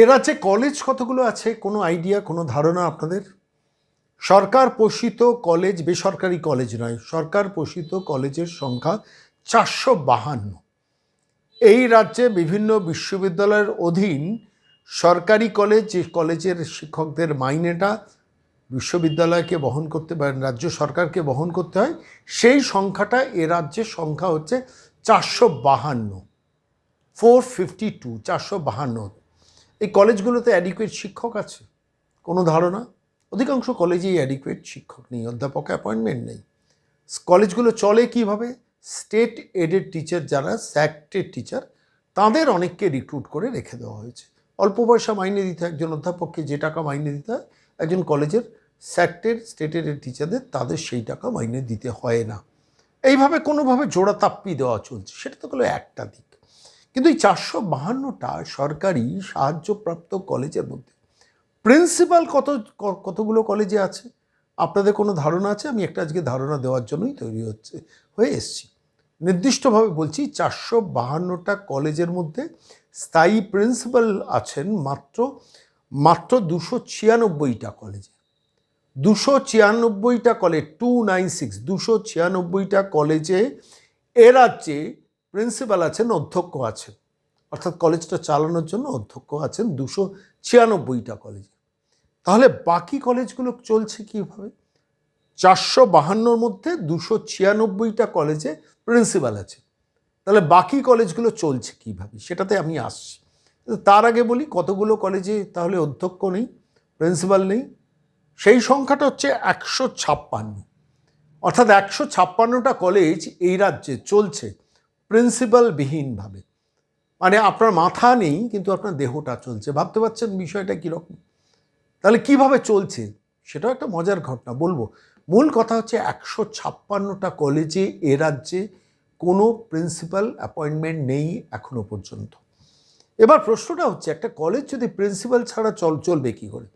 এ রাজ্যে কলেজ কতগুলো আছে? কোনো আইডিয়া কোনো ধারণা আপনাদের? সরকার পোষিত কলেজ বেসরকারি কলেজ নয়, সরকার পোষিত কলেজের সংখ্যা চারশো বাহান্ন। এই রাজ্যে বিভিন্ন বিশ্ববিদ্যালয়ের অধীন সরকারি কলেজ যে কলেজের শিক্ষকদের মাইনেটা বিশ্ববিদ্যালয়কে বহন করতে বা রাজ্য সরকারকে বহন করতে হয়, সেই সংখ্যাটা এ রাজ্যের সংখ্যা হচ্ছে চারশো বাহান্ন। ফোর ফিফটি টু চারশো বাহান্ন। এই কলেজগুলোতে অ্যাডিকুয়েট শিক্ষক আছে? কোনো ধারণা? অধিকাংশ কলেজেই অ্যাডিকুয়েট শিক্ষক নেই, অধ্যাপক অ্যাপয়েন্টমেন্ট নেই। কলেজগুলো চলে কীভাবে? স্টেট এডেড টিচার যারা স্যাক্টেড টিচার তাদের অনেককে রিক্রুট করে রেখে দেওয়া হয়েছে। অল্প পয়সা মাইনে দিতে হয়, একজন অধ্যাপককে যে টাকা মাইনে দিতে হয়, একজন কলেজের স্যাক্টেড স্টেট এডেড টিচারদের তাদের সেই টাকা মাইনে দিতে হয় না। এইভাবে কোনোভাবে জোড়া তাপ্পি দেওয়া চলছে, সেটা তো হলো একটা দিক। কিন্তু এই চারশো বাহান্নটা সরকারি সাহায্যপ্রাপ্ত কলেজের মধ্যে, প্রিন্সিপাল কত কতগুলো কলেজে আছে? আপনাদের কোনো ধারণা আছে? আমি একটা আজকে ধারণা দেওয়ার জন্যই তৈরি হচ্ছে, হয়ে এসছি। নির্দিষ্টভাবে বলছি, চারশো বাহান্নটা কলেজের মধ্যে স্থায়ী প্রিন্সিপাল আছেন মাত্র মাত্র দুশো ছিয়ানব্বইটা কলেজে। দুশো ছিয়ানব্বইটা কলেজ, টু নাইন সিক্স, দুশো ছিয়ানব্বইটা কলেজে এ রাজ্যে প্রিন্সিপাল আছেন, অধ্যক্ষ আছেন। অর্থাৎ কলেজটা চালানোর জন্য অধ্যক্ষ আছেন দুশো ছিয়ানব্বইটা কলেজে। তাহলে বাকি কলেজগুলো চলছে কীভাবে? চারশো বাহান্নর মধ্যে দুশো ছিয়ানব্বইটা কলেজে প্রিন্সিপাল আছে তাহলে বাকি কলেজগুলো চলছে কীভাবে? সেটাতে আমি আসছি। তার আগে বলি, কতগুলো কলেজে তাহলে অধ্যক্ষ নেই, প্রিন্সিপাল নেই? সেই সংখ্যাটা হচ্ছে একশো ছাপ্পান্ন। অর্থাৎ একশো ছাপ্পান্নটা কলেজ এই রাজ্যে চলছে। প্রিন্সিপালবিহীনভাবে মানে আপনার মাথা নেই, কিন্তু আপনার দেহটা চলছে। ভাবতে পারছেন বিষয়টা কীরকম? তাহলে কীভাবে চলছে? সেটাও একটা মজার ঘটনা। বলব, মূল কথা হচ্ছে একশো ছাপ্পান্নটা কলেজে এ রাজ্যে কোনো প্রিন্সিপাল অ্যাপয়েন্টমেন্ট নেই এখনও পর্যন্ত। এবার প্রশ্নটা হচ্ছে, একটা কলেজ যদি প্রিন্সিপাল ছাড়া চল, চলবে কী করে?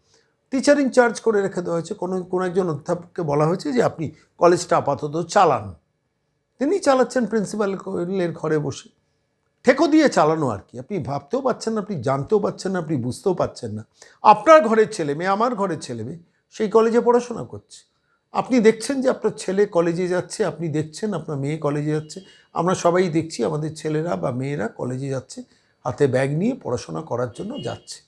টিচারিং চার্জ করে রেখে দেওয়া হয়েছে। কোনো কোনো একজন অধ্যাপককে বলা হয়েছে যে, আপনি কলেজটা আপাতত চালান। তিনি চালাচ্ছেন প্রিন্সিপালের ঘরে বসে। ঠেকো দিয়ে চালানো আর কি। আপনি ভাবতেও পাচ্ছেন না, আপনি জানতেও পাচ্ছেন না, আপনি বুঝতেও পাচ্ছেন না। আপনার ঘরের ছেলে মেয়ে, আমার ঘরের ছেলে মেয়ে, সেই কলেজে পড়াশোনা করছে। আপনি দেখছেন যে আপনার ছেলে কলেজে যাচ্ছে, আপনি দেখছেন আপনার মেয়ে কলেজে যাচ্ছে। আমরা সবাই দেখছি আমাদের ছেলেরা বা মেয়েরা কলেজে যাচ্ছে, হাতে ব্যাগ নিয়ে পড়াশোনা করার জন্য যাচ্ছে।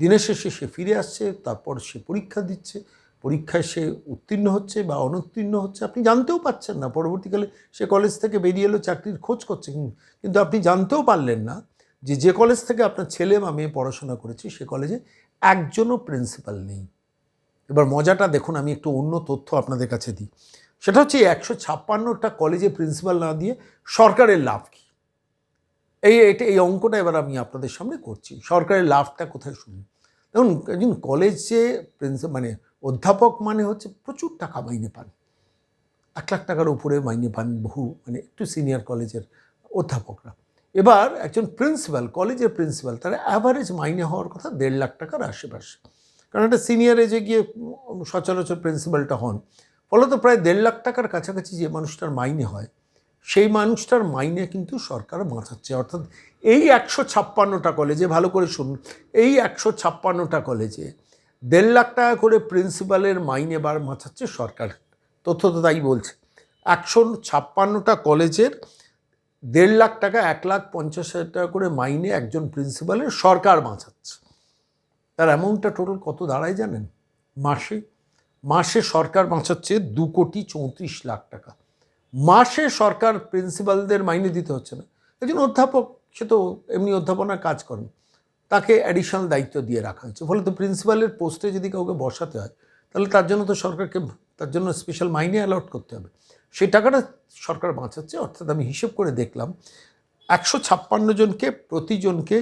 দিনের শেষে সে ফিরে আসছে, তারপর সে পরীক্ষা দিচ্ছে পরীক্ষায় সে উত্তীর্ণ হচ্ছে বা অনুত্তীর্ণ হচ্ছে, আপনি জানতেও পাচ্ছেন না। পরবর্তীকালে সে কলেজ থেকে বেরিয়ে এলো, চাকরির খোঁজ করছে। কিন্তু- আপনি জানতেও পারলেন না যে যে কলেজ থেকে আপনার ছেলে বা মেয়ে পড়াশোনা করেছে, সে কলেজে একজনও প্রিন্সিপাল নেই। এবার মজাটা দেখুন, আমি একটু অন্য তথ্য আপনাদের কাছে দিই। সেটা হচ্ছে একশো ছাপ্পান্নটা কলেজে প্রিন্সিপাল না দিয়ে সরকারের লাভ কী? এই এটা এই অঙ্কটা এবার আমি আপনাদের সামনে করছি। সরকারের লাভটা কোথায় শুনি দেখুন, একজন কলেজে প্রিন্সিপাল মানে অধ্যাপক মানে হচ্ছে প্রচুর টাকা মাইনে পান। এক লাখ টাকার উপরে মাইনে পান বহু মানে একটু সিনিয়র কলেজের অধ্যাপকরা। এবার একজন প্রিন্সিপাল কলেজের প্রিন্সিপাল তার অ্যাভারেজ মাইনে হওয়ার কথা দেড় লাখ টাকার আশেপাশে। কারণ একটা সিনিয়র এজে গিয়ে সচরাচর প্রিন্সিপালটা হন, ফলত প্রায় দেড় লাখ টাকার কাছাকাছি যে মানুষটার মাইনে হয় সেই মানুষটার মাইনে কিন্তু সরকার বাঁচাচ্ছে। অর্থাৎ এই একশো ছাপ্পান্নটা কলেজে ভালো করে শুনুন, এই একশো ছাপ্পান্নটা কলেজে দেড় লাখ টাকা করে প্রিন্সিপালের মাইনে বার বাঁচাচ্ছে সরকার। তথ্য তো তাই বলছে। একশো ছাপ্পান্নটা কলেজের দেড় লাখ টাকা, এক লাখ পঞ্চাশ হাজার টাকা করে মাইনে একজন প্রিন্সিপালের সরকার বাঁচাচ্ছে। তার অ্যামাউন্টটা টোটাল কত দাঁড়ায় জানেন? মাসে মাসে সরকার বাঁচাচ্ছে দু কোটি চৌত্রিশ লাখ টাকা। মাসে সরকার প্রিন্সিপালদের মাইনে দিতে হচ্ছে না। একজন অধ্যাপক, সে তো এমনি অধ্যাপনার কাজ করেন তাকে অ্যাডিশনাল দায়িত্ব দিয়ে রাখা হয়েছে। ফলে তো প্রিন্সিপালের পোস্টে যদি কাউকে বসাতে হয়, তাহলে তার জন্য তো সরকারকে, তার জন্য স্পেশাল মাইনে অ্যালট করতে হবে। সেই টাকাটা সরকার বাঁচাচ্ছে, অর্থাৎ আমি হিসেব করে দেখলাম, একশো ছাপ্পান্ন জনকে প্রতিজনকে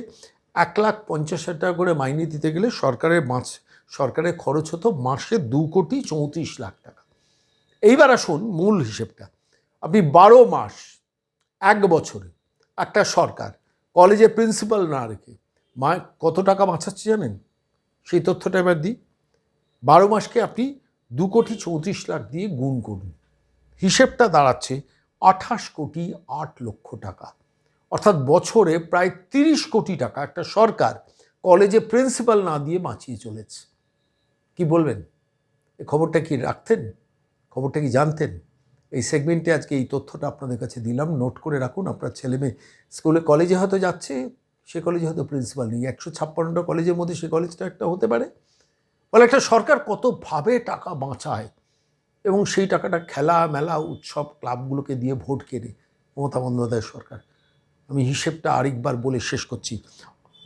এক লাখ পঞ্চাশ হাজার টাকা করে মাইনে দিতে গেলে সরকারের মাস, সরকারের খরচ হতো মাসে দু কোটি চৌত্রিশ লাখ টাকা। এইবার আসুন মূল হিসেবটা। আপনি বারো মাস, এক বছরে একটা সরকার কলেজের প্রিন্সিপাল না রেখে, মা কত টাকা বাঁচাচ্ছে জানেন? সেই তথ্যটা এবার দিই। বারো মাসকে আপনি দু কোটি চৌত্রিশ লাখ দিয়ে গুণ করুন। হিসেবটা দাঁড়াচ্ছে আঠাশ কোটি আট লক্ষ টাকা। অর্থাৎ বছরে প্রায় তিরিশ কোটি টাকা একটা সরকার কলেজে প্রিন্সিপাল না দিয়ে বাঁচিয়ে চলেছে। কি বলবেন? এ খবরটা কি রাখতেন? খবরটা কি জানতেন? এই সেগমেন্টে আজকে এই তথ্যটা আপনাদের কাছে দিলাম। নোট করে রাখুন, আপনার ছেলে মেয়ে স্কুলে কলেজে হয়তো যাচ্ছে, সে কলেজে হয়তো প্রিন্সিপাল নেই। একশো ছাপ্পান্নটা কলেজের মধ্যে সে কলেজটা একটা হতে পারে। ফলে একটা সরকার কতভাবে টাকা বাঁচায় এবং সেই টাকাটা খেলা, মেলা, উৎসব, ক্লাবগুলোকে দিয়ে ভোট কেড়ে মমতা বন্দ্যোপাধ্যায় সরকার? আমি হিসেবটা আরেকবার বলে শেষ করছি।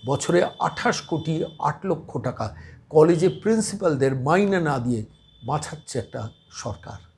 বছরে আঠাশ কোটি আট লক্ষ টাকা কলেজে প্রিন্সিপালদের মাইনে না দিয়ে বাঁচাচ্ছে একটা সরকার।